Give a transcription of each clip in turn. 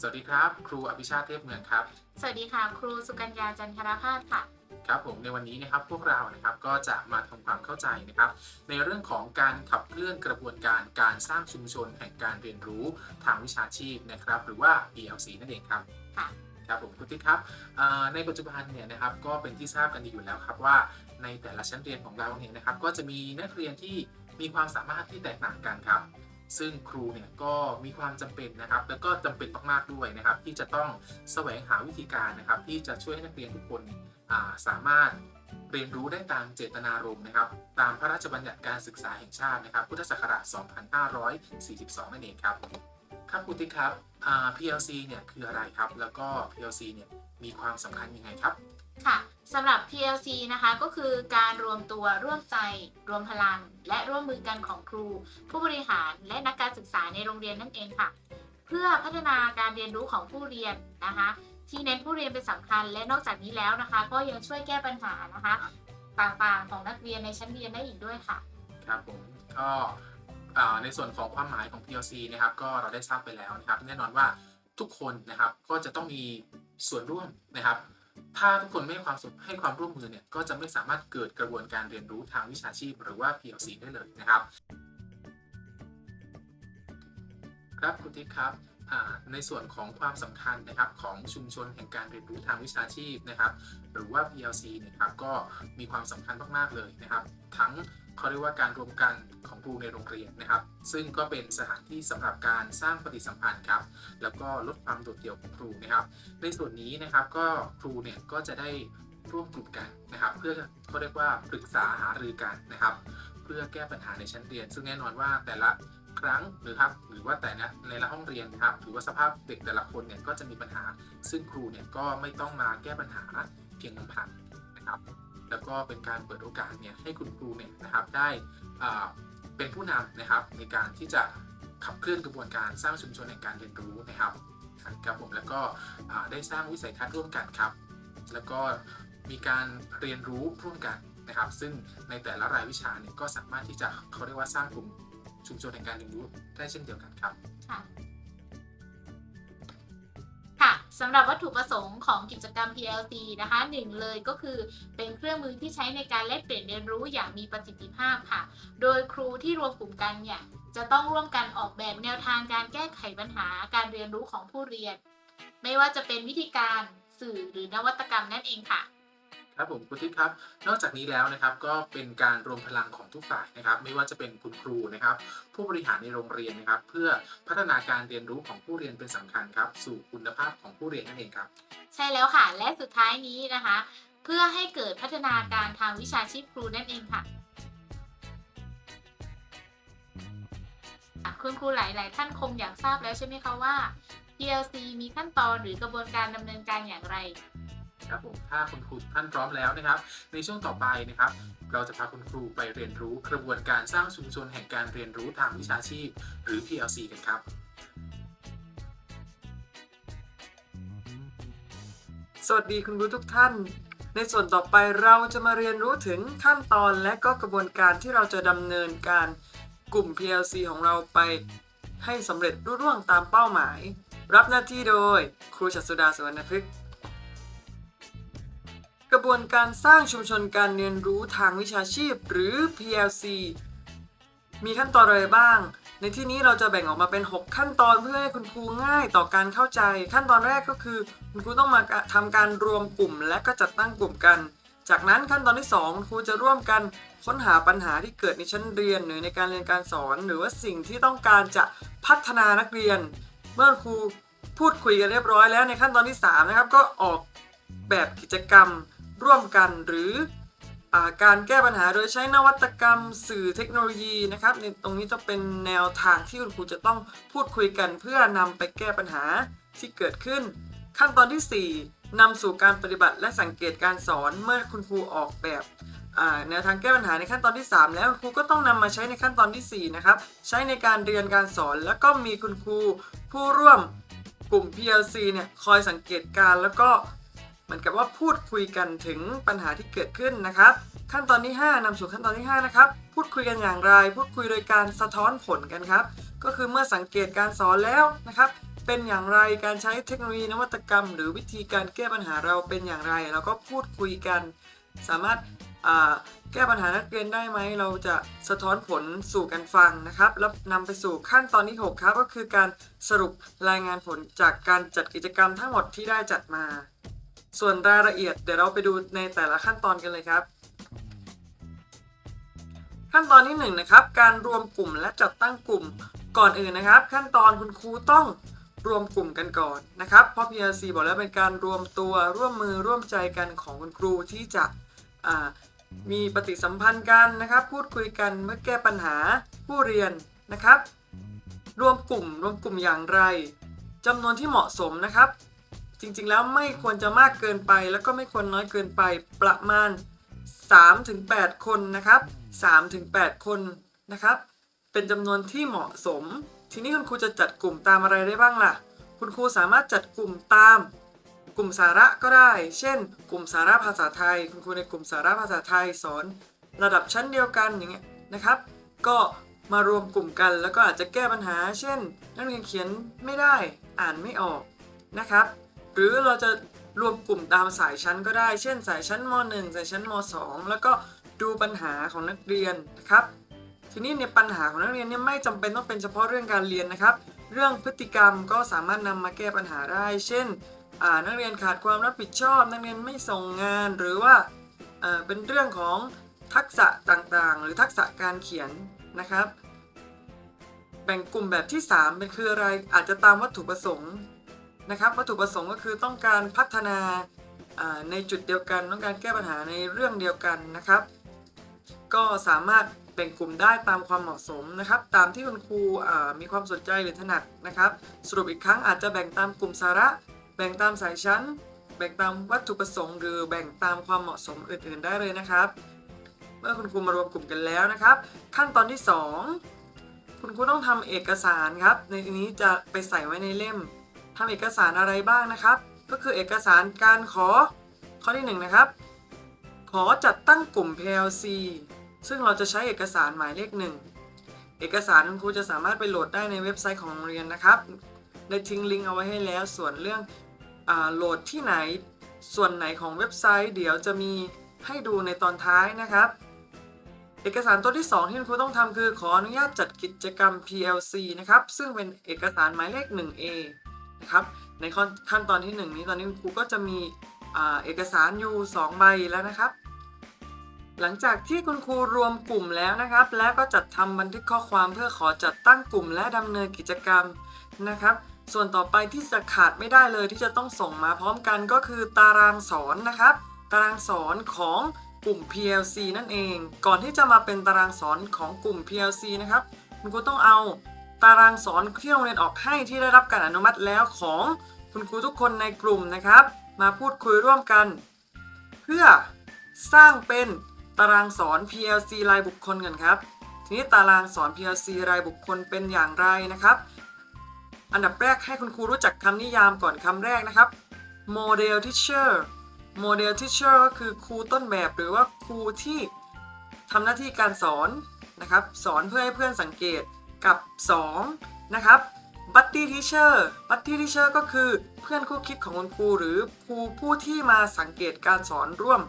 สวัสดีครับ ครูอภิชาติเทพเมืองครับ สวัสดีค่ะ ครูสุกัญญาจันทรพาสค่ะ ครับผมในวันนี้นะครับพวกเรานะครับก็จะมาทำความเข้าใจนะครับ ในเรื่องของการขับเคลื่อนกระบวนการการสร้างชุมชนแห่งการเรียนรู้ทางวิชาชีพนะครับ หรือว่า ELC นั่นเองครับค่ะครับผมคุณติ๊กครับเอ่อในปัจจุบันเนี่ยนะครับก็เป็นที่ทราบกันดีอยู่แล้วครับว่าในแต่ละชั้นเรียนของเราเนี่ยนะครับ ก็จะมีนักเรียนที่มีความสามารถที่แตกต่างกันครับ ซึ่งครูเนี่ยก็มีความจำเป็นนะครับ แล้วก็จำเป็นมากๆด้วยนะครับ ที่จะต้องแสวงหาวิธีการนะครับ ที่จะช่วยให้นักเรียนทุกคนาสามารถเรียนรู้ได้ตามเจตนารมณ์นะครับ ตามพระราชบัญญัติการศึกษาแห่งชาตินะครับ พุทธศักราช 2542 นั่นเองครับครับคุณติ๊กครับ PLC เนี่ยคืออะไรครับ แล้วก็ PLC เนี่ยมีความสำคัญยังไงครับ ค่ะสำหรับ PLC นะคะก็คือการรวมตัวร่วมใจ รวมพลัง และร่วมมือกันของครู ผู้บริหารและนักการศึกษาในโรงเรียนนั่นเองค่ะ เพื่อพัฒนาการเรียนรู้ของผู้เรียนนะคะ ที่เน้นผู้เรียนเป็นสำคัญ และนอกจากนี้แล้วนะคะ ก็ยังช่วยแก้ปัญหานะคะ ต่างๆของนักเรียนในชั้นเรียนได้อีกด้วยค่ะครับผมก็ในส่วนของความหมายของ PLC นะครับก็เราได้ทราบไปแล้วนะครับ แน่นอนว่าทุกคนนะครับก็จะต้องมีส่วนร่วมนะครับ ถ้าทุกคนไม่ให้ความสนให้ความร่วมมือเนี่ยก็จะไม่สามารถเกิดกระบวนการเรียนรู้ทางวิชาชีพ หรือว่า PLC ได้เลยนะครับ ครับคุณทิพย์ครับในส่วนของความสำคัญนะครับของชุมชนแห่งการเรียนรู้ทางวิชาชีพนะครับ หรือว่า PLC เนะครับก็มีความสำคัญมาก ๆ เลยนะครับ ทั้ง เขาเรียกว่าการรวมกันของครูในโรงเรียนนะครับ ซึ่งก็เป็นสถานที่สำหรับการสร้างปฏิสัมพันธ์ครับ แล้วก็ลดความโดดเดี่ยวของครูนะครับ ในส่วนนี้นะครับก็ครูเนี่ยก็จะได้ร่วมกลุ่มกันนะครับ เพื่อเขาเรียกว่าปรึกษาหารือกันนะครับ เพื่อแก้ปัญหาในชั้นเรียน ซึ่งแน่นอนว่าแต่ละครั้งหรือครับหรือว่าแต่ละในละห้องเรียนนะครับหรือว่าสภาพเด็กแต่ละคนเนี่ยก็จะมีปัญหา ซึ่งครูเนี่ยก็ไม่ต้องมาแก้ปัญหาเพียงลำพังนะครับ แล้วก็เป็นการเปิดโอกาสเนี่ยให้คุณครูเนี่ยนะครับได้เป็นผู้นำนะครับในการที่จะขับเคลื่อนกระบวนการสร้างชุมชนแห่งการเรียนรู้นะครับครับผมแล้วก็ได้สร้างวิสัยทัศน์ร่วมกันครับ แล้วก็มีการเรียนรู้ร่วมกันนะครับ ซึ่งในแต่ละรายวิชาเนี่ยก็สามารถที่จะเขาเรียกว่าสร้างกลุ่มชุมชนแห่งการเรียนรู้ได้เช่นเดียวกันครับค่ะ สำหรับวัตถุประสงค์ของกิจกรรม PLC นะคะหนึ่งเลยก็คือเป็นเครื่องมือที่ใช้ในการแลกเปลี่ยนเรียนรู้อย่างมีประสิทธิภาพค่ะ โดยครูที่รวมกลุ่มกันเนี่ยจะต้องร่วมกันออกแบบแนวทางการแก้ไขปัญหาการเรียนรู้ของผู้เรียน ไม่ว่าจะเป็นวิธีการสื่อหรือนวัตกรรมนั่นเองค่ะ ครับผมคุณทิพย์ครับ นอกจากนี้แล้วนะครับก็เป็นการรวมพลังของทุกฝ่ายนะครับ ไม่ว่าจะเป็นคุณครูนะครับ ผู้บริหารในโรงเรียนนะครับ เพื่อพัฒนาการเรียนรู้ของผู้เรียนเป็นสำคัญครับ สู่คุณภาพของผู้เรียนนั่นเองครับ ใช่แล้วค่ะ และสุดท้ายนี้นะคะ เพื่อให้เกิดพัฒนาการทางวิชาชีพครูนั่นเองค่ะคุณครูหลาย ๆ ท่านคงอยากทราบแล้วใช่ไหมคะว่า PLC มีขั้นตอนหรือกระบวนการดำเนินการอย่างไร ครับผมถ้าคุณครูท่านพร้อมแล้วนะครับ ในช่วงต่อไปนะครับ เราจะพาคุณครูไปเรียนรู้กระบวนการสร้างชุมชนแห่งการเรียนรู้ทางวิชาชีพ หรือ PLC กันครับสวัสดีคุณครูทุกท่าน ในส่วนต่อไปเราจะมาเรียนรู้ถึงขั้นตอนและก็กระบวนการที่เราจะดำเนินการกลุ่ม PLC ของเราไป ให้สำเร็จรุ่ร่วงตามเป้าหมาย รับหน้าที่โดยครูชัสสุดาสวรรณพฤกษ์ ระบวนการสร้างชุมชนการเรียนรู้ทางวิชาชีพ หรือ PLC มีขั้นตอนอะไรบ้าง ในที่นี้เราจะแบ่งออกมาเป็น 6 ขั้นตอนเพื่อให้คุณครูง่ายต่อการเข้าใจ ขั้นตอนแรกก็คือ คุณครูต้องมาทำการรวมกลุ่ม และก็จัดตั้งกลุ่มกัน จากนั้นขั้นตอนที่2คุณครูจะร่วมกันค้นหาปัญหาที่เกิดในชั้นเรียนหรือในการเรียนการสอน หรือว่าสิ่งที่ต้องการจะพัฒนานักเรียน เมื่อครูพูดคุยกันเรียบร้อยแล้วในขั้นตอนที่3นะครับก็ออกแบบกิจกรรม ร่วมกันหรืออการแก้ปัญหาโดยใช้นวัตกรรมสื่อเทคโนโลยีนะครับในตรงนี้จะเป็นแนวทางที่คุณครูจะต้องพูดคุยกันเพื่อนำไปแก้ปัญหาที่เกิดขึ้น ขั้นตอนที่ 4นำสู่การปฏิบัติและสังเกตการสอนเมื่อคุณครูออกแบบแนวทางแก้ปัญหาในขั้นตอนที่ 3 แล้วคุณครูก็ต้องนำมาใช้ในขั้นตอนทีสี่ 4 นะครับ ใช้ในการเรียนการสอน แล้วก็มีคุณครูผู้ร่วมกลุ่ม PLC เนี่ยคอยสังเกตการแล้วก็ เหมือนกับว่าพูดคุยกันถึงปัญหาที่เกิดขึ้นนะครับ ขั้นตอนที่ 5นำสู่ขั้นตอนที่ 5 นะครับ พูดคุยกันอย่างไร พูดคุยโดยการสะท้อนผลกันครับ ก็คือเมื่อสังเกตการสอนแล้วนะครับ เป็นอย่างไรการใช้เทคโนโลยีนวัตกรรม หรือวิธีการแก้ปัญหาเราเป็นอย่างไร เราก็พูดคุยกัน สามารถแก้ปัญหานักเรียนได้ไหม เราจะสะท้อนผลสู่กันฟังนะครับ แล้วนำไปสู่ขั้นตอนที่ 6 ครับ ก็คือการสรุปรายงานผลจากการจัดกิจกรรมทั้งหมดที่ได้จัดมา ส่วนรายละเอียดเดี๋ยวเราไปดูในแต่ละขั้นตอนกันเลยครับ ขั้นตอนที่1นงนะครับการรวมกลุ่มและจัดตั้งกลุ่มก่อนอื่นนะครับ ขั้นตอนคุณครูต้องรวมกลุ่มกันก่อนนะครับเพราะ PLC บอกแล้วเป็นการรวมตัวร่วมมือร่วมใจกันของคุณครูที่จะมีปฏิสัมพันธ์กันนะครับ พูดคุยกันเมื่อแก้ปัญหาผู้เรียนนะครับ รวมกลุ่มรวมกลุ่มอย่างไรจำนวนที่เหมาะสมนะครับ จริงๆแล้วไม่ควรจะมากเกินไป แล้วก็ไม่ควรน้อยเกินไปประมาณ 3-8 คนนะครับ 3-8 คนนะครับ เป็นจำนวนที่เหมาะสม ทีนี้คุณครูจะจัดกลุ่มตามอะไรได้บ้างล่ะ คุณครูสามารถจัดกลุ่มตามกลุ่มสาระก็ได้ เช่น กลุ่มสาระภาษาไทย คุณครูในกลุ่มสาระภาษาไทยสอน ระดับชั้นเดียวกันอย่างเงี้ยนะครับ ก็มารวมกลุ่มกันแล้วก็อาจจะแก้ปัญหา เช่น นักเรียนเขียนไม่ได้ อ่านไม่ออกนะครับ หรือเราจะรวมกลุ่มตามสายชั้นก็ได้ เช่น สายชั้นม .1 สายชั้นม .2 แล้วก็ดูปัญหาของนักเรียนนะครับ ทีนี้ในปัญหาของนักเรียนเนี่ยไม่จำเป็นต้องเป็นเฉพาะเรื่องการเรียนนะครับ เรื่องพฤติกรรมก็สามารถนำมาแก้ปัญหาได้ เช่น นักเรียนขาดความรับผิดชอบ นักเรียนไม่ส่งงานหรือว่าอ่าเป็นเรื่องของทักษะต่างๆ หรือทักษะการเขียนนะครับ แบ่งกลุ่มแบบที่ 3 เป็นคืออะไรอาจจะตามวัตถุประสงค์ นะครับวัตถุประสงค์ก็คือต้องการพัฒนาในจุดเดียวกัน ต้องการแก้ปัญหาในเรื่องเดียวกันนะครับ ก็สามารถแบ่งกลุ่มได้ตามความเหมาะสมนะครับ ตามที่คุณครูมีความสนใจหรือถนัดนะครับ สรุปอีกครั้งอาจจะแบ่งตามกลุ่มสาระ แบ่งตามสายชั้น แบ่งตามวัตถุประสงค์ หรือแบ่งตามความเหมาะสมอื่น ๆ ได้เลยนะครับ เมื่อคุณครูมารวมกลุ่มกันแล้วนะครับ ขั้นตอนที่ 2 คุณครูต้องทำเอกสารครับ ในนี้จะไปใส่ไว้ในเล่ม ทำเอกสารอะไรบ้างนะครับ ก็คือเอกสารการขอข้อที่หนึ่งนะครับ ขอจัดตั้งกลุ่ม PLC ซึ่งเราจะใช้เอกสารหมายเลขหนึ่งเอกสารคุณครูจะสามารถไปโหลดได้ในเว็บไซต์ของโรงเรียนนะครับ ได้ทิ้งลิงก์เอาไว้ให้แล้ว ส่วนเรื่องอโหลดที่ไหน ส่วนไหนของเว็บไซต์ เดี๋ยวจะมีให้ดูในตอนท้ายนะครับ เอกสารตัวที่ 2 ที่คุณครูต้องทำคือขออนุญาตจัดกิจกรรม PLC นะครับ ซึ่งเป็นเอกสารหมายเลข 1A นะครับ ในขั้นตอนที่ 1 นี้ตอนนี้คุณครูก็จะมีอเอกสารอยู่ 2 ใบแล้วนะครับ หลังจากที่คุณครูรวมกลุ่มแล้วนะครับ แล้วก็จัดทำบันทึกข้อความเพื่อขอจัดตั้งกลุ่มและดำเนินกิจกรรมนะครับ ส่วนต่อไปที่จะขาดไม่ได้เลยที่จะต้องส่งมาพร้อมกันก็คือตารางสอนนะครับ ตารางสอนของกลุ่ม PLC นั่นเอง ก่อนที่จะมาเป็นตารางสอนของกลุ่ม PLC นะครับ คุณครูต้องเอา ตารางสอนที่โรงเรียนออกให้ที่ได้รับการอนุมัติแล้วของคุณครูทุกคนในกลุ่มนะครับ มาพูดคุยร่วมกัน เพื่อสร้างเป็นตารางสอน PLC รายบุคคลกันครับ ทีนี้ตารางสอน PLC รายบุคคลเป็นอย่างไรนะครับ อันดับแรกให้คุณครูรู้จักคำนิยามก่อนคำแรกนะครับ Model Teacher Model Teacher ก็คือครูต้นแบบหรือว่าครูที่ทำหน้าที่การสอนนะครับ สอนเพื่อให้เพื่อนสังเกต กับ 2 นะครับ Buddy Teacher Buddy Teacher ก็คือเพื่อนคู่คิดของคุณครูหรือครูผู้ที่มาสังเกตการสอนร่วม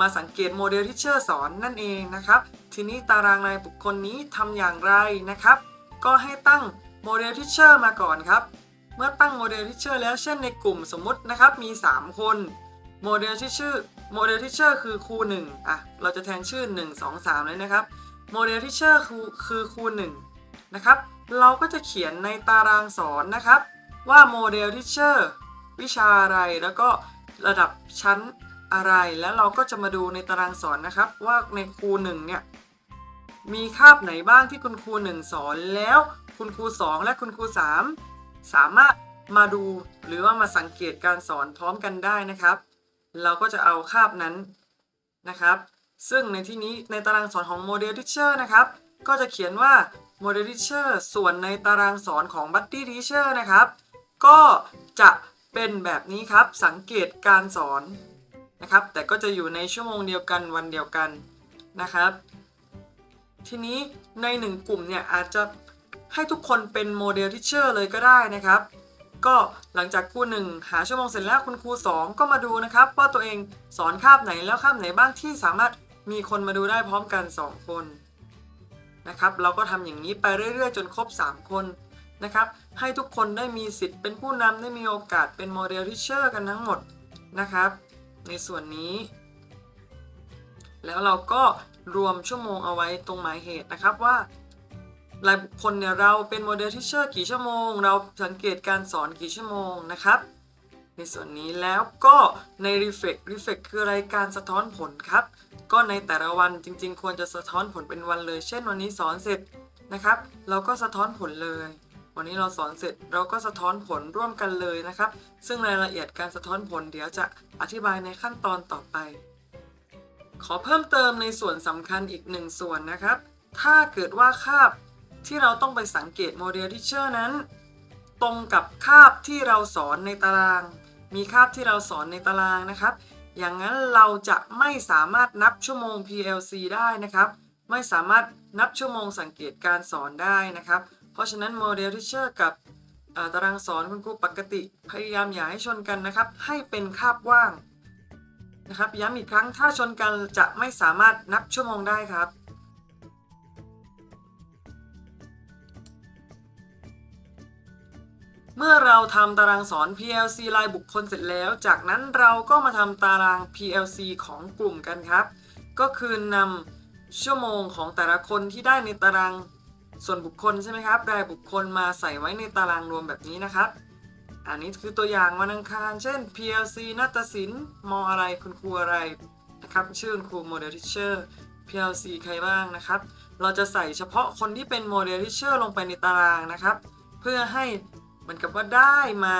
มาสังเกตโมเดลที่เชอร์สอนนั่นเองนะครับ ทีนี้ตารางรายบุคคลนี้ทำอย่างไรนะครับ ก็ให้ตั้งโมเดลที่เชอร์มาก่อนครับ เมื่อตั้งโมเดลที่เชอร์แล้วเช่นในกลุ่มสมมุตินะครับมี 3 คนโมเดลที่ชื่อโมเดลที่เชอร์คือครู1อะเราจะแทนชื่อ 1 2 3 เลยนะครับโมเดลที่เชอร์คือคือครู1 นะครับ เราก็จะเขียนในตารางสอนนะครับ ว่าโมเดลที่เชอร์วิชาอะไรแล้วก็ระดับชั้นอะไรแล้วเราก็จะมาดูในตารางสอนนะครับ ว่าในครูหนึ่งเนี่ยมีคาบไหนบ้างที่คุณครูหนึ่งสอนแล้วคุณครูสองและคุณครูสามสามารถมาดูหรือว่ามาสังเกตการสอนพร้อมกันได้นะครับ เราก็จะเอาคาบนั้นนะครับ ซึ่งในที่นี้ในตารางสอนของโมเดลทิเชอร์นะครับ ก็จะเขียนว่า โมเดลทิเชอร์ส่วนในตารางสอนของบัตตี้ทิเชอร์นะครับ ก็จะเป็นแบบนี้ครับสังเกตการสอนนะครับ แต่ก็จะอยู่ในชั่วโมงเดียวกันวันเดียวกันนะครับ ทีนี้ในหนึ่งกลุ่มเนี่ยอาจจะให้ทุกคนเป็นโมเดลทิเชอร์เลยก็ได้นะครับ ก็หลังจากครูหนึ่งหาชั่วโมงเสร็จแล้วคุณครูสองก็มาดูนะครับ ว่าตัวเองสอนคาบไหนแล้วคาบไหนบ้างที่สามารถมีคนมาดูได้พร้อมกัน 2 คน นะครับเราก็ทำอย่างนี้ไปเรื่อยๆ จนครบ 3 คนนะครับให้ทุกคนได้มีสิทธิ์เป็นผู้นำได้มีโอกาสเป็นโมเดลทิเชอร์กันทั้งหมดนะครับ ในส่วนนี้ แล้วเราก็รวมชั่วโมงเอาไว้ตรงหมายเหตุนะครับว่ารายบุคคลเนี่ยเราเป็นโมเดลทิเชอร์กี่ชั่วโมง เราสังเกตการสอนกี่ชั่วโมงนะครับ ส่วนนี้แล้วก็ใน Reflect Reflect คือรายการสะท้อนผลครับ ก็ในแต่ละวันจริง ๆ ควรจะสะท้อนผลเป็นวันเลย เช่นวันนี้สอนเสร็จนะครับ เราก็สะท้อนผลเลย วันนี้เราสอนเสร็จเราก็สะท้อนผลร่วมกันเลยนะครับ ซึ่งรายละเอียดการสะท้อนผลเดี๋ยวจะอธิบายในขั้นตอนต่อไป ขอเพิ่มเติมในส่วนสำคัญอีกหนึ่งส่วนนะครับ ถ้าเกิดว่าคาบที่เราต้องไปสังเกตโมเดลทิเชอร์นั้น ตรงกับคาบที่เราสอนในตาราง มีคาบที่เราสอนในตารางนะครับ อย่างนั้นเราจะไม่สามารถนับชั่วโมง PLC ได้นะครับ ไม่สามารถนับชั่วโมงสังเกตการสอนได้นะครับ เพราะฉะนั้นโมเดลทิเชอร์กับตารางสอนคุณครูปกติ พยายามอย่าให้ชนกันนะครับ ให้เป็นคาบว่างนะครับย้ำอีกครั้งถ้าชนกันจะไม่สามารถนับชั่วโมงได้ครับ ทำตารางสอน PLC รายบุคคลเสร็จแล้ว จากนั้นเราก็มาทำตาราง PLC ของกลุ่มกันครับ ก็คือนำชั่วโมงของแต่ละคนที่ได้ในตารางส่วนบุคคลใช่ไหมครับ รายบุคคลมาใส่ไว้ในตารางรวมแบบนี้นะครับ อันนี้คือตัวอย่างวันอังคาร เช่น PLC นาฏศิลป์มออะไรคุณครูอะไรนะครับ ชื่อคุณครูโมเดลทิเชอร์ PLC ใครบ้างนะครับ เราจะใส่เฉพาะคนที่เป็นโมเดลทิเชอร์ลงไปในตารางนะครับ เพื่อให้ มือนกับว่าได้มา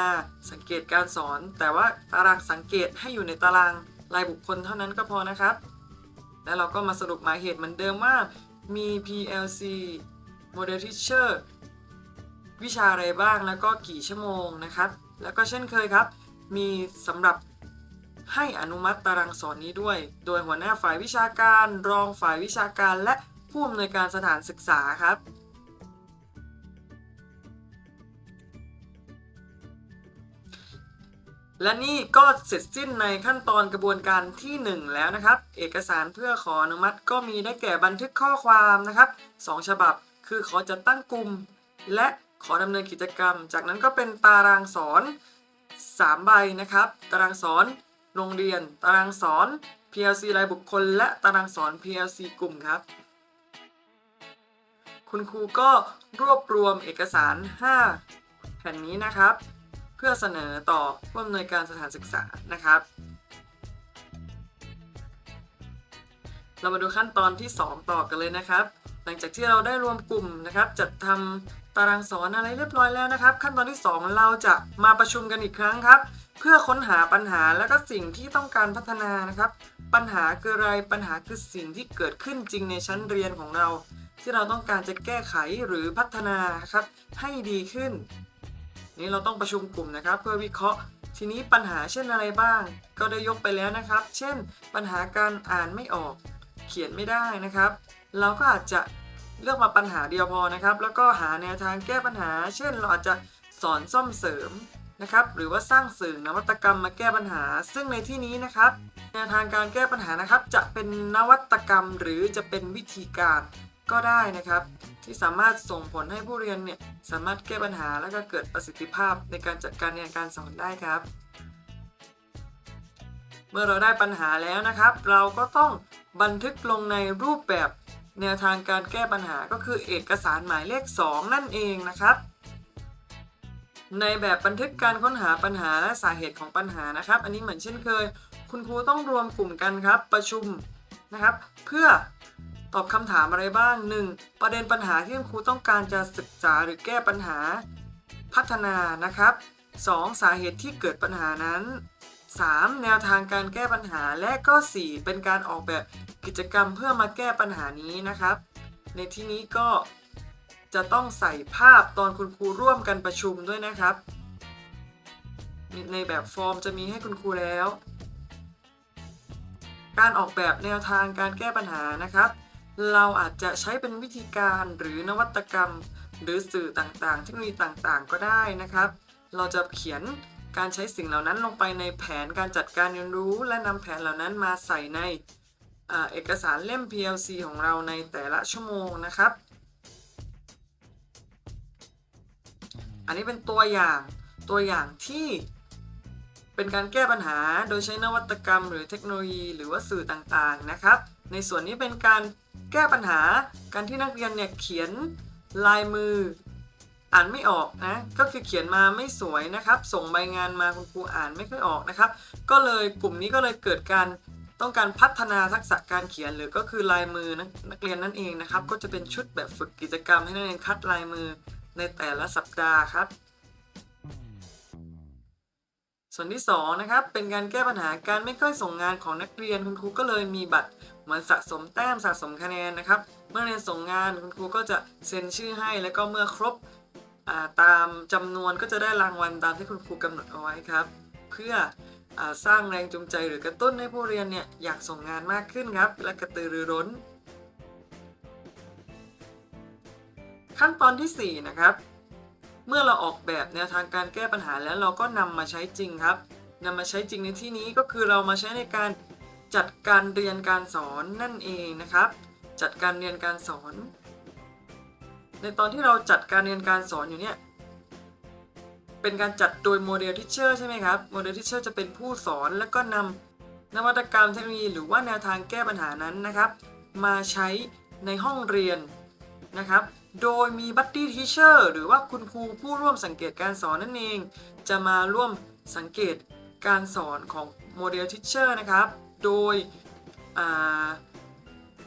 สังเกตการสอน แต่ว่าตารางสังเกตให้อยู่ในตารางรายบุคคลเท่านั้นก็พอนะครับ แล้วเราก็มาสรุปหมายเหตุเหมือนเดิมว่ามี PLC Model Teacher วิชาอะไรบ้างแล้วก็กี่ชั่วโมงนะครับ แล้วก็เช่นเคยครับ มีสำหรับให้อนุมัติตารางสอนนี้ด้วย โดยหัวหน้าฝ่ายวิชาการ รองฝ่ายวิชาการ และผู้อำนวยการสถานศึกษาครับ และนี่ก็เสร็จสิ้นในขั้นตอนกระบวนการที่ 1 แล้วนะครับ เอกสารเพื่อขออนุมัติก็มีได้แก่บันทึกข้อความนะครับ 2 ฉบับ คือขอจัดตั้งกลุ่ม และขอดำเนินกิจกรรม จากนั้นก็เป็นตารางสอน 3 ใบนะครับ ตารางสอนโรงเรียน ตารางสอน PLC รายบุคคล และตารางสอน PLC กลุ่มครับ คุณครูก็รวบรวมเอกสาร 5 แผ่นนี้นะครับ พื่อเสนอต่อผู้อำนวยการสถานศึกษานะครับ เรามาดูขั้นตอนที่ 2 ต่อกันเลยนะครับ หลังจากที่เราได้รวมกลุ่มนะครับ จัดทำตารางสอนอะไรเรียบร้อยแล้วนะครับ ขั้นตอนที่ 2 เราจะมาประชุมกันอีกครั้งครับ เพื่อค้นหาปัญหาและก็สิ่งที่ต้องการพัฒนานะครับ ปัญหาคืออะไรปัญหาคือสิ่งที่เกิดขึ้นจริงในชั้นเรียนของเรา ที่เราต้องการจะแก้ไขหรือพัฒนาครับให้ดีขึ้น นี่เราต้องประชุมกลุ่มนะครับ เพื่อวิเคราะห์ ทีนี้ปัญหาเช่นอะไรบ้าง ก็ได้ยกไปแล้วนะครับ เช่น ปัญหาการอ่านไม่ออก เขียนไม่ได้นะครับ เราก็อาจจะเลือกมาปัญหาเดียวพอนะครับ แล้วก็หาแนวทางแก้ปัญหา เช่น เราอาจจะสอนซ่อมเสริมนะครับ หรือว่าสร้างสื่อนวัตกรรมมาแก้ปัญหา ซึ่งในที่นี้นะครับ แนวทางการแก้ปัญหานะครับ จะเป็นนวัตกรรมหรือจะเป็นวิธีการ ก็ได้นะครับ ที่สามารถส่งผลให้ผู้เรียนเนี่ยสามารถแก้ปัญหาและก็เกิดประสิทธิภาพในการจัดการเรียนการสอนได้ครับ เมื่อเราได้ปัญหาแล้วนะครับ เราก็ต้องบันทึกลงในรูปแบบแนวทางการแก้ปัญหาก็คือเอกสารหมายเลข 2 นั่นเองนะครับ ในแบบบันทึกการค้นหาปัญหาและสาเหตุของปัญหานะครับ อันนี้เหมือนเช่นเคย คุณครูต้องรวมกลุ่มกันครับประชุมนะครับ เพื่อ ตอบคำถามอะไรบ้าง 1. ประเด็นปัญหาที่คุณครูต้องการจะศึกษาหรือแก้ปัญหา พัฒนานะครับ 2. สาเหตุที่เกิดปัญหานั้น 3. แนวทางการแก้ปัญหาและก็ 4. เป็นการออกแบบกิจกรรมเพื่อมาแก้ปัญหานี้นะครับ ในที่นี้ก็จะต้องใส่ภาพตอนคุณครูร่วมกันประชุมด้วยนะครับ ในแบบฟอร์มจะมีให้คุณครูแล้ว การออกแบบแนวทางการแก้ปัญหานะครับ เราอาจจะใช้เป็นวิธีการหรือนวัตกรรม หรือสื่อต่างๆ เทคโนโลยีต่างๆ ก็ได้นะครับ เราจะเขียนการใช้สิ่งเหล่านั้นลงไปในแผนการจัดการเรียนรู้และนำแผนเหล่านั้นมาใส่ในอเอกสารเล่ม PLC ของเราในแต่ละชั่วโมงนะครับ อันนี้เป็นตัวอย่างตัวอย่างที่เป็นการแก้ปัญหาโดยใช้นวัตกรรม หรือเทคโนโลยี หรือว่าสื่อต่างๆนะครับ ในส่วนนี้เป็นการ แก้ปัญหาการที่นักเรียนเนี่ยเขียนลายมืออ่านไม่ออกนะ ก็คือเขียนมาไม่สวยนะครับ ส่งใบงานมาคุณครูอ่านไม่ค่อยออกนะครับ ก็เลยกลุ่มนี้ก็เลยเกิดการต้องการพัฒนาทักษะการเขียนหรือก็คือลายมือนักนักเรียนนั่นเองนะครับ ก็จะเป็นชุดแบบฝึกกิจกรรมให้นักเรียนคัดลายมือในแต่ละสัปดาห์ครับ ส่วนที่2นะครับเป็นการแก้ปัญหาการไม่ค่อยส่งงานของนักเรียนคุณครูก็เลยมีบัตร มือนสะสมแต้มสะสมคะแนนนะครับ เมื่อเรียนส่งงานคุณครูก็จะเซ็นชื่อให้ แล้วก็เมื่อครบาตามจำนวนก็จะได้รางวัลตามที่คุณครูกำหนดเอาไว้ครับ เพื่ออสร้างแรงจูงใจหรือกระตุ้นให้ผู้เรียนเนี่ยอยากส่งงานมากขึ้นครับ และกระตือรือร้น ขั้นตอนทีสี่4 นะครับ เมื่อเราออกแบบแนวทางการแก้ปัญหาแล้วเราก็นำมาใช้จริงครับนำมาใช้จริงในที่นี้ก็คือเรามาใช้ในการ จัดการเรียนการสอนนั่นเองนะครับ จัดการเรียนการสอน ในตอนที่เราจัดการเรียนการสอนอยู่เนี่ยเป็นการจัดโดยโมเดลทิเชอร์ใช่ไหมครับโมเดลทิเชอร์จะเป็นผู้สอนแล้วก็นำนวัตกรรมเทคโนโลยีหรือว่าแนวทางแก้ปัญหานั้นนะครับ มาใช้ในห้องเรียนนะครับ โดยมีบัดดี้ทีเชอร์หรือว่าคุณครูผู้ร่วมสังเกตการสอนนั่นเอง จะมาร่วมสังเกตการสอนของโมเดลทิเชอร์นะครับ โดย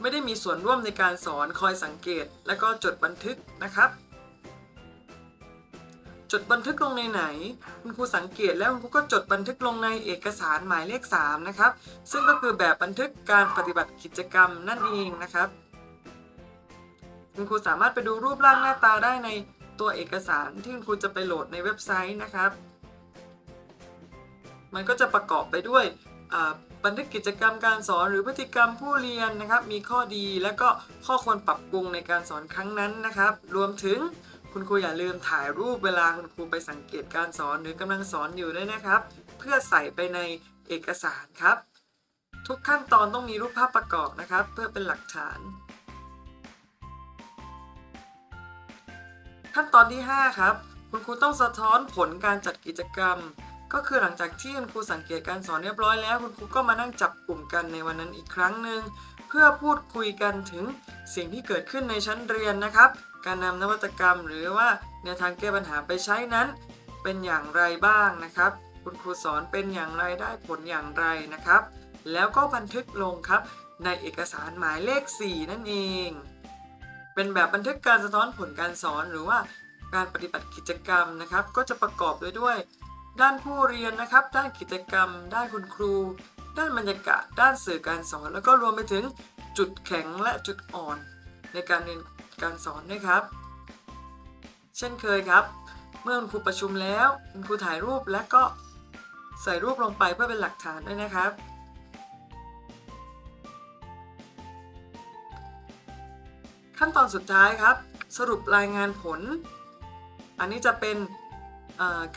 ไม่ได้มีส่วนร่วมในการสอนคอยสังเกต และก็จดบันทึกนะครับ จดบันทึกลงในไหน คุณครูสังเกตแล้วคุณครูก็จดบันทึกลงในเอกสารหมายเลข 3 นะครับ ซึ่งก็คือแบบบันทึกการปฏิบัติกิจกรรมนั่นเองนะครับคุณครูสามารถไปดูรูปร่างหน้าตาได้ในตัวเอกสารที่คุณครูจะไปโหลดในเว็บไซต์นะครับ มันก็จะประกอบไปด้วย บันทึกกิจกรรมการสอนหรือพฤติกรรมผู้เรียนนะครับ มีข้อดีและก็ข้อควรปรับปรุงในการสอนครั้งนั้นนะครับ รวมถึงคุณครูอย่าลืมถ่ายรูปเวลาคุณครูไปสังเกตการสอนหรือกำลังสอนอยู่ด้วยนะครับ เพื่อใส่ไปในเอกสารครับ ทุกขั้นตอนต้องมีรูปภาพประกอบนะครับ เพื่อเป็นหลักฐาน ขั้นตอนที่ 5 ครับ คุณครูต้องสะท้อนผลการจัดกิจกรรม ก็คือหลังจากที่คุณครูสังเกตการสอนเรียบร้อยแล้ว คุณครูก็มานั่งจับกลุ่มกันในวันนั้นอีกครั้งหนึ่งเพื่อพูดคุยกันถึงสิ่งที่เกิดขึ้นในชั้นเรียนนะครับ การนำนวัตกรรมหรือว่าแนวทางแก้ปัญหาไปใช้นั้น เป็นอย่างไรบ้างนะครับ คุณครูสอนเป็นอย่างไรได้ผลอย่างไรนะครับ แล้วก็บันทึกลงครับ ในเอกสารหมายเลข 4 นั่นเอง เป็นแบบบันทึกการสะท้อนผลการสอนหรือว่าการปฏิบัติกิจกรรมนะครับ ก็จะประกอบด้วยด้วย ด้านผู้เรียนนะครับ ด้านกิจกรรม ด้านคุณครู ด้านบรรยากาศ ด้านสื่อการสอน แล้วก็รวมไปถึงจุดแข็งและจุดอ่อน ในการเรียนการสอนด้วยครับ เช่นเคยครับ เมื่อคุณครูประชุมแล้วคุณครูถ่ายรูปและก็ใส่รูปลงไปเพื่อเป็นหลักฐานด้วยนะครับขั้นตอนสุดท้ายครับ สรุปรายงานผล อันนี้จะเป็น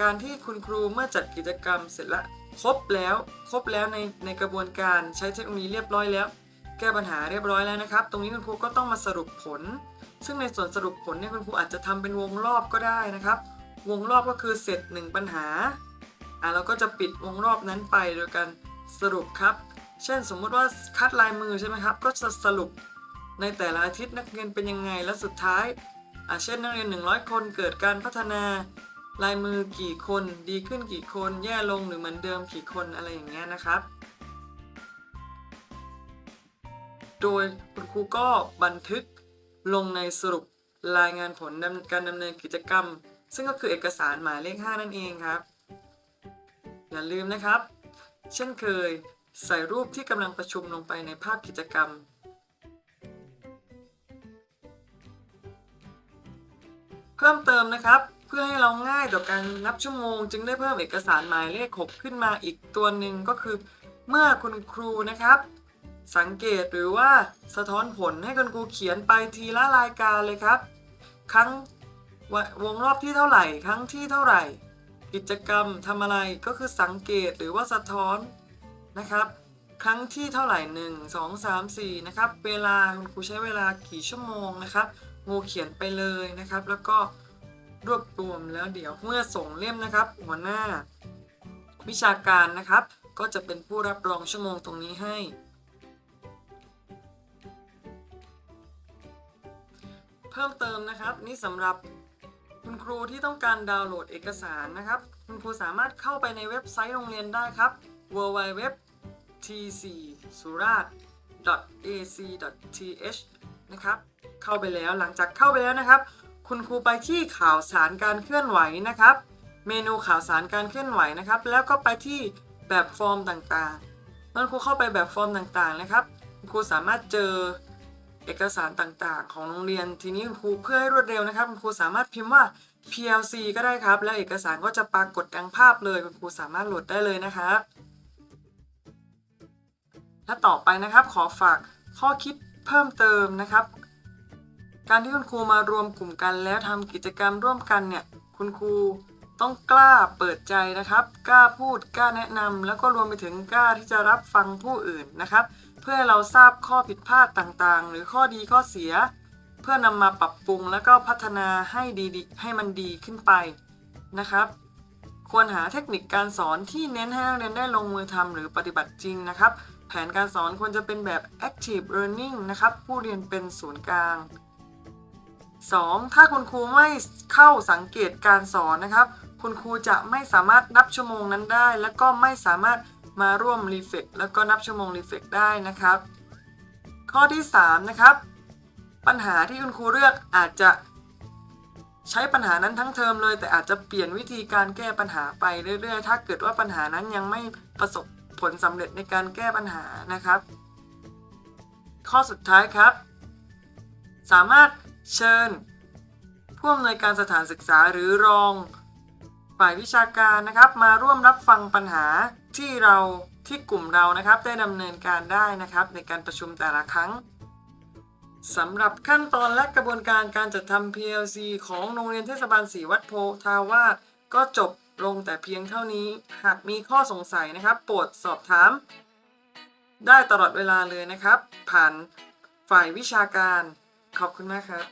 การที่คุณครูเมื่อจัดกิจกรรมเสร็จแล้วครบแล้วครบแล้วในในกระบวนการใช้เทคโนโลยีเรียบร้อยแล้ว แก้ปัญหาเรียบร้อยแล้วนะครับ ตรงนี้คุณครูก็ต้องมาสรุปผล ซึ่งในส่วนสรุปผลเนี่ยคุณครูอาจจะทำเป็นวงรอบก็ได้นะครับ วงรอบก็คือเสร็จหนึ่งปัญหาอ่าเราก็จะปิดวงรอบนั้นไปโดยการสรุปครับ เช่นสมมุติว่าคัดลายมือใช่ไหมครับ ก็จะสรุปในแต่ละอาทิตย์นักเรียนเป็นยังไงและสุดท้ายอะเช่นนักเรียน 100 คนเกิดการพัฒนา ลายมือกี่คนดีขึ้นกี่คน แย่ลงหรือเหมือนเดิมกี่คนอะไรอย่างเงี้ยนะครับ โดยคุณครูก็บันทึกลงในสรุปรายงานผลการดำเนินกิจกรรม ซึ่งก็คือเอกสารหมายเลข 5 นั่นเองครับ อย่าลืมนะครับ เช่นเคยใส่รูปที่กำลังประชุมลงไปในภาพกิจกรรมเพิ่มเติมนะครับ เพื่อให้เราง่ายต่อการนับชั่วโมง จึงได้เพิ่มเอกสารหมายเลข 6 ขึ้นมาอีกตัวหนึ่งก็คือ เมื่อคุณครูนะครับ สังเกตหรือว่าสะท้อนผลให้คุณครูเขียนไปทีละรายการเลยครับ ครั้งววงรอบที่เท่าไหร่ ครั้งที่เท่าไหร่ กิจกรรมทำอะไรก็คือสังเกตหรือว่าสะท้อนนะครับ ครั้งที่เท่าไหร่ 1 2 3 4 นะครับ เวลาคุณครูใช้เวลากี่ชั่วโมงนะครับงูเขียนไปเลยนะครับ แล้วก็ รวบรวมแล้วเดี๋ยวเมื่อส่งเล่มนะครับ หัวหน้า วิชาการนะครับ ก็จะเป็นผู้รับรองชั่วโมงตรงนี้ให้ เพิ่มเติมนะครับ นี่สำหรับคุณครูที่ต้องการดาวน์โหลดเอกสารนะครับ คุณครูสามารถเข้าไปในเว็บไซต์โรงเรียนได้ครับ www tc surat ac th นะครับ เข้าไปแล้วหลังจากเข้าไปแล้วนะครับ คุณครูไปที่ข่าวสารการเคลื่อนไหวนะครับ เมนูข่าวสารการเคลื่อนไหวนะครับ แล้วก็ไปที่แบบฟอร์มต่างๆ เมื่อครูเข้าไปแบบฟอร์มต่างๆนะครับคุณครูสามารถเจอเอกสารต่างๆ ของโรงเรียน ทีนี้คุณครูเพื่อให้รวดเร็วนะครับ คุณครูสามารถพิมพ์ว่า PLC ก็ได้ครับ แล้วเอกสารก็จะปรากฏดังภาพเลย คุณครูสามารถโหลดได้เลยนะครับและต่อไปนะครับขอฝากข้อคิดเพิ่มเติมนะครับ การที่คุณครูมารวมกลุ่มกัน แล้วทำกิจกรรมร่วมกันเนี่ยคุณครูต้องกล้าเปิดใจนะครับ กล้าพูดกล้าแนะนำแล้วก็รวมไปถึงกล้าที่จะรับฟังผู้อื่นนะครับ เพื่อเราทราบข้อผิดพลาดต่างๆ หรือข้อดีข้อเสีย เพื่อนำมาปรับปรุงแล้วก็พัฒนาให้ดีๆให้มันดีขึ้นไปนะครับ ควรหาเทคนิคการสอนที่เน้นให้นักเรียนได้ลงมือทำหรือปฏิบัติจริงนะครับ แผนการสอนควรจะเป็นแบบ active learning นะครับ ผู้เรียนเป็นศูนย์กลาง 2. ถ้าคุณครูไม่เข้าสังเกตการสอนนะครับ คุณครูจะไม่สามารถนับชั่วโมงนั้นได้ และก็ไม่สามารถมาร่วมรีเฟกแล้วก็นับชั่วโมงรีเฟกได้นะครับ ข้อที่ 3 นะครับ ปัญหาที่คุณครูเลือกอาจจะใช้ปัญหานั้นทั้งเทอมเลย แต่อาจจะเปลี่ยนวิธีการแก้ปัญหาไปเรื่อย ๆ ถ้าเกิดว่าปัญหานั้นยังไม่ประสบผลสำเร็จในการแก้ปัญหานะครับ ข้อสุดท้ายครับ สามารถ เชิญ ผู้อำนวยการสถานศึกษาหรือรอง ฝ่ายวิชาการนะครับมาร่วมรับฟังปัญหาที่เราที่กลุ่มเรานะครับได้ดำเนินการได้นะครับ ในการประชุมแต่ละครั้งสำหรับขั้นตอนและกระบวนการการจัดทำ PLC ของโรงเรียนเทศบาลสีวัดโพธาวาสก็จบลงแต่เพียงเท่านี้ หากมีข้อสงสัยนะครับ โปรดสอบถาม ได้ตลอดเวลาเลยนะครับ ผ่านฝ่ายวิชาการ ขอบคุณมากครับ